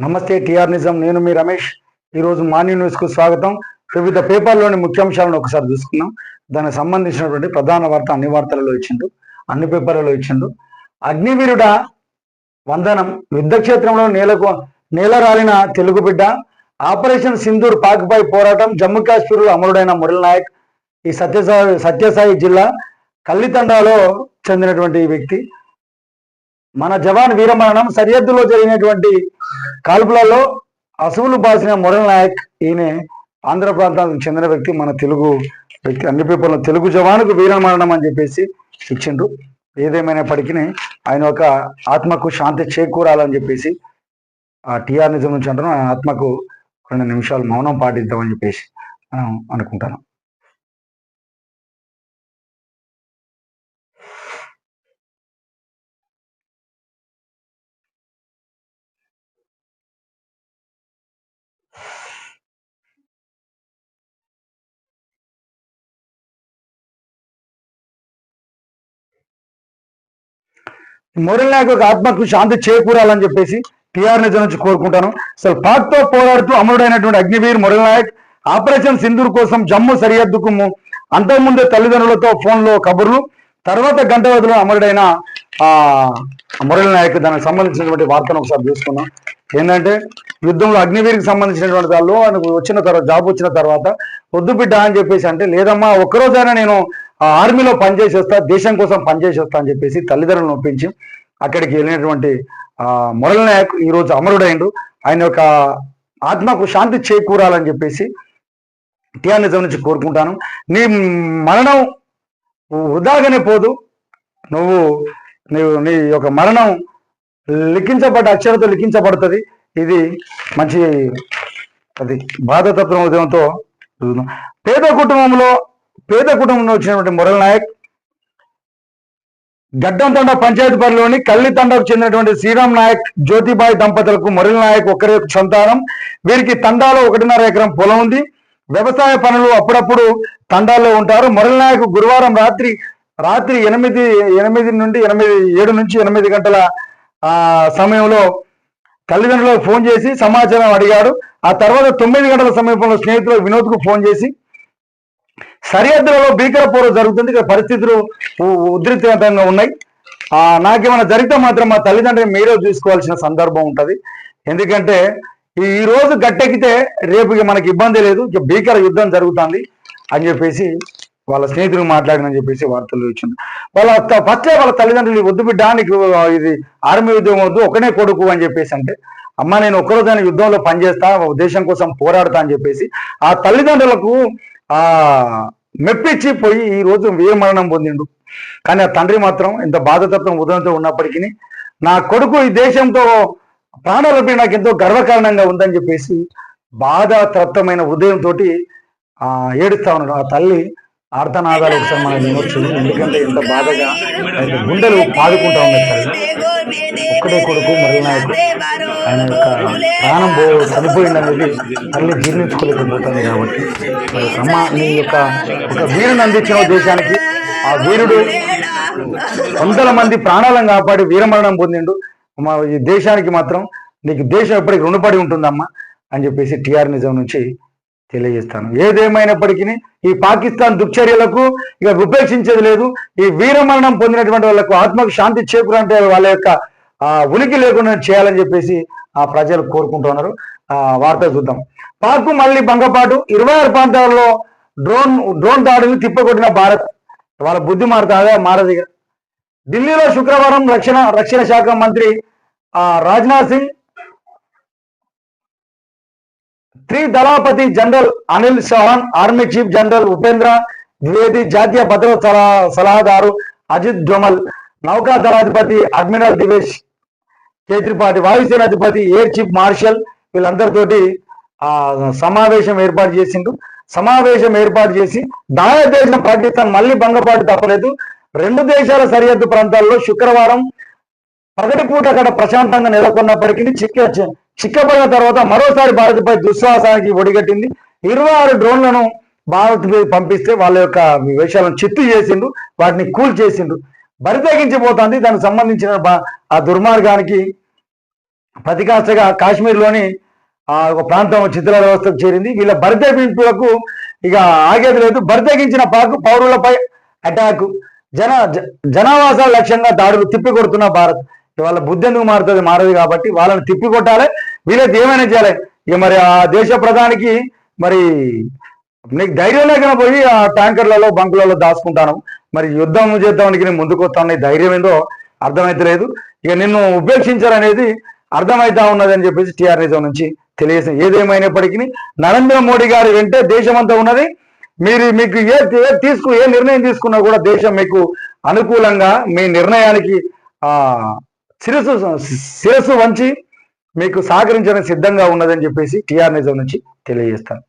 నమస్తే టిఆర్ నిజం. నేను మీ రమేష్. ఈరోజు మార్నింగ్ న్యూస్కు స్వాగతం. వివిధ పేపర్లోని ముఖ్యాంశాలను ఒకసారి చూసుకున్నాం దానికి సంబంధించినటువంటి ప్రధాన వార్త అన్ని వార్తలలో ఇచ్చిండు. అన్ని పేపర్లలో ఇచ్చిండు. అగ్నివీరుడ వందనం. యుద్ధక్షేత్రంలో నేలకు నేల రాలిన తెలుగు బిడ్డ. ఆపరేషన్ సింధూర్ పాక్పై పోరాటం. జమ్మూ కాశ్మీర్లో అమరుడైన మురళి నాయక్. ఈ సత్యసాయి సత్యసాయి జిల్లా కల్లితండాలో చెందినటువంటి వ్యక్తి. మన జవాన్ వీరమరణం సరిహద్దులో జరిగినటువంటి కాల్పులలో అసువులు బాసిన మురళ నాయక్ ఈయన ఆంధ్ర ప్రాంతానికి చెందిన వ్యక్తి మన తెలుగు వ్యక్తి అన్ని పేపర్లో తెలుగు జవానుకు వీరమరణం అని చెప్పేసి ఇచ్చిండ్రు. ఏదేమైనప్పటికీ ఆయన ఒక ఆత్మకు శాంతి చేకూరాలని చెప్పేసి ఆ టిఆర్ నిజం నుంచి అంటాను ఆయన ఆత్మకు రెండు నిమిషాలు మౌనం పాటిద్దామని చెప్పేసి మనం అనుకుంటాను మురళి నాయక్ ఆత్మకు శాంతి చేకూరాలని చెప్పేసి టిఆర్ నిజం నుంచి కోరుకుంటాను. అసలు పాక్తో పోరాడుతూ అమరుడైనటువంటి అగ్నివీర్ మురళి నాయక్ ఆపరేషన్ సింధూర్ కోసం జమ్మూ సరిహద్దుకు అంతకుముందే తల్లిదండ్రులతో ఫోన్లో కబుర్లు తర్వాత గంట వ్యవధిలో అమరుడైన ఆ మురళి నాయక్ దానికి సంబంధించినటువంటి వార్తను ఒకసారి చూసుకున్నాం ఏంటంటే యుద్ధంలో అగ్నివీరికి సంబంధించినటువంటి వాళ్ళు ఆయనకు వచ్చిన తర్వాత జాబ్ వచ్చిన తర్వాత వద్దు బిడ్డ అని చెప్పేసి అంటే లేదమ్మా ఒక్కరోజైనా నేను ఆ ఆర్మీలో పనిచేసేస్తా దేశం కోసం పనిచేసేస్తా అని చెప్పేసి తల్లిదండ్రులను ఒప్పించి అక్కడికి వెళ్ళినటువంటి ఆ మురళి నాయక్ ఈ రోజు అమరుడైండు. ఆయన యొక్క ఆత్మకు శాంతి చేకూరాలని చెప్పేసి టిఆర్ నిజం నుంచి కోరుకుంటాను. నీ మరణం వృధాగానే పోదు. నువ్వు నీవు నీ యొక్క మరణం లిఖించబడ్డ అక్షరతో లిఖించబడుతుంది. ఇది మంచి అది బాధతత్వం ఉదయంతో పేద కుటుంబంలో పేద కుటుంబంలో వచ్చినటువంటి మురళి నాయక్ గడ్డంతండ పంచాయతీ పరిలోని కల్లితండకు చెందినటువంటి శ్రీరామ్ నాయక్ జ్యోతిబాయి దంపతులకు మురళి నాయక్ ఒక్కరే సంతానం. వీరికి తండాలో ఒకటిన్నర ఎకరం పొలం ఉంది. వ్యవసాయ పనులు అప్పుడప్పుడు తండాల్లో ఉంటారు. మురళి నాయక్ గురువారం రాత్రి రాత్రి ఎనిమిది ఎనిమిది నుండి ఎనిమిది ఏడు నుంచి ఎనిమిది గంటల సమయంలో తల్లిదండ్రులకు ఫోన్ చేసి సమాచారం అడిగాడు. ఆ తర్వాత తొమ్మిది గంటల సమీపంలో స్నేహితులు వినోద్కు ఫోన్ చేసి సరిహద్దులలో భీకర పోరు జరుగుతుంది. ఇక్కడ పరిస్థితులు ఉ- ఉద్రిక్తంగా ఉన్నాయి. ఆ నాకేమైనా జరిగితే మాత్రం మా తల్లిదండ్రులు మీరే చూసుకోవాల్సిన సందర్భం ఉంటుంది. ఎందుకంటే ఈ రోజు గట్టెక్కితే రేపు మనకి ఇబ్బంది లేదు. ఇక భీకర యుద్ధం జరుగుతుంది అని చెప్పేసి వాళ్ళ స్నేహితులు మాట్లాడినని చెప్పేసి వార్తలు ఇచ్చింది. వాళ్ళ ఫస్టే వాళ్ళ తల్లిదండ్రులు వద్దు బిడ్డ నీకు ఇది ఆర్మీ ఉద్యోగం వద్దు ఒకనే కొడుకు అని చెప్పేసి అంటే అమ్మ నేను ఒక్కరోజైనా యుద్ధంలో పనిచేస్తా దేశం కోసం పోరాడతా అని చెప్పేసి ఆ తల్లిదండ్రులకు ఆ మెప్పించి పోయి ఈ రోజు వీరమరణం పొందిండు. కానీ ఆ తండ్రి మాత్రం ఇంత బాధతత్వం ఉదయంతో ఉన్నప్పటికీ నా కొడుకు ఈ దేశంతో ప్రాణాలపై నాకు ఎంతో గర్వకారణంగా ఉందని చెప్పేసి బాధాతత్వమైన ఉదయంతో ఏడుస్తా ఉన్నాడు. ఆ తల్లి ఆర్తనాదాలు ఒకసారి మనం వినొచ్చు ఎందుకంటే ఎంత బాధగా ఆయన గుండెలు పాదుకుంటా ఉన్నాయి తల్లి ఒక్కడే కొడుకు మరి నాయకు ఆయన యొక్క ప్రాణం పో చనిపోయింది అనేది తల్లి జీర్ణించుకోలేకపోతుంది కాబట్టి. అమ్మ నీ యొక్క ఒక వీరుని అందించిన దేశానికి. ఆ వీరుడు వందల మంది ప్రాణాలను కాపాడి వీరమరణం పొందిండు. మా ఈ దేశానికి మాత్రం నీకు దేశం ఎప్పటికి రుణపడి ఉంటుందమ్మా అని చెప్పేసి టిఆర్ నిజం నుంచి తెలియజేస్తాను. ఏదేమైనప్పటికీ ఈ పాకిస్తాన్ దుశ్చర్యలకు ఇక ఉపేక్షించేది లేదు. ఈ వీరమరణం పొందినటువంటి వాళ్ళకు ఆత్మకు శాంతి చేకూరంటే వాళ్ళ యొక్క ఉనికి లేకుండా చేయాలని చెప్పేసి ఆ ప్రజలు కోరుకుంటున్నారు ఆ వార్త చూద్దాం. పాక్ మళ్ళీ భంగపాటు ఇరవై ఆరు ప్రాంతాల్లో డ్రోన్ డ్రోన్ దాడులు తిప్పకొట్టిన భారత్. వాళ్ళ బుద్ధి మారుతాదా మారదిగా. ఢిల్లీలో శుక్రవారం రక్షణ రక్షణ శాఖ మంత్రి ఆ Rajnath Singh Shri దళాపతి general Anil Chauhan army chief general Upendra Dwivedi జాతీయ భద్రత సలహా సలహాదారు అజిత్ డోమల్ నౌకా దళాధిపతి అడ్మిరల్ దివేష్ కేత్రిపాటి వాయుసేన అధిపతి ఎయిర్ చీఫ్ మార్షల్ వీళ్ళందరితోటి ఆ సమావేశం ఏర్పాటు చేసిండు. సమావేశం ఏర్పాటు చేసి దాయ దేశం పాకిస్తాన్ మళ్ళీ భంగపాటు తప్పలేదు. రెండు దేశాల సరిహద్దు ప్రాంతాల్లో శుక్రవారం పగటిపూట అక్కడ ప్రశాంతంగా నెలకొన్నప్పటికీ చిక్క చిక్కబడిన తర్వాత మరోసారి భారత్పై దుశ్వాసానికి ఒడిగట్టింది. ఇరవై ఆరు డ్రోన్లను భారత్ మీద పంపిస్తే వాళ్ళ యొక్క విషయాలను చిత్తు చేసిండు వాటిని కూల్ చేసిండు బరితెగించిపోతుంది దానికి సంబంధించిన బా- ఆ దుర్మార్గానికి ప్రతికాష్టగా కాశ్మీర్లోని ఆ ఒక ప్రాంతం చిత్ర వ్యవస్థకు చేరింది. వీళ్ళ బరితెగింపులకు ఇక ఆగేది లేదు. బరితెగించిన పాకు పౌరులపై అటాక్. జన జనావాసాల లక్ష్యంగా దాడులు తిప్పికొడుతున్న భారత్. వాళ్ళ బుద్ధి ఎందుకు మారుతుంది? మారదు కాబట్టి వాళ్ళని తిప్పి కొట్టాలి వీళ్ళకి ఏమైనా చేయాలి. ఇక మరి ఆ దేశ ప్రధానికి మరి నీకు ధైర్యం లేకుండా పోయి ఆ ట్యాంకర్లలో బంకులలో దాచుకుంటాను. మరి యుద్ధం చేద్దానికి నేను ముందుకు వస్తాను. ధైర్యం ఏందో అర్థమైతలేదు ఇక నిన్ను ఉపేక్షించారనేది అర్థమైతా ఉన్నదని చెప్పేసి టీఆర్ఎస్ నుంచి తెలియజేసింది ఏదేమైనప్పటికీ నరేంద్ర మోడీ గారు వెంటే దేశమంతా ఉన్నది. మీరు మీకు ఏ ఏ తీసుకు ఏ నిర్ణయం తీసుకున్నా కూడా దేశం మీకు అనుకూలంగా మీ నిర్ణయానికి ఆ శిరస్సు శిరస్సు వంచి మీకు సహకరించడానికి సిద్ధంగా ఉన్నదని చెప్పేసి టీఆర్ నిజం నుంచి తెలియజేస్తాను.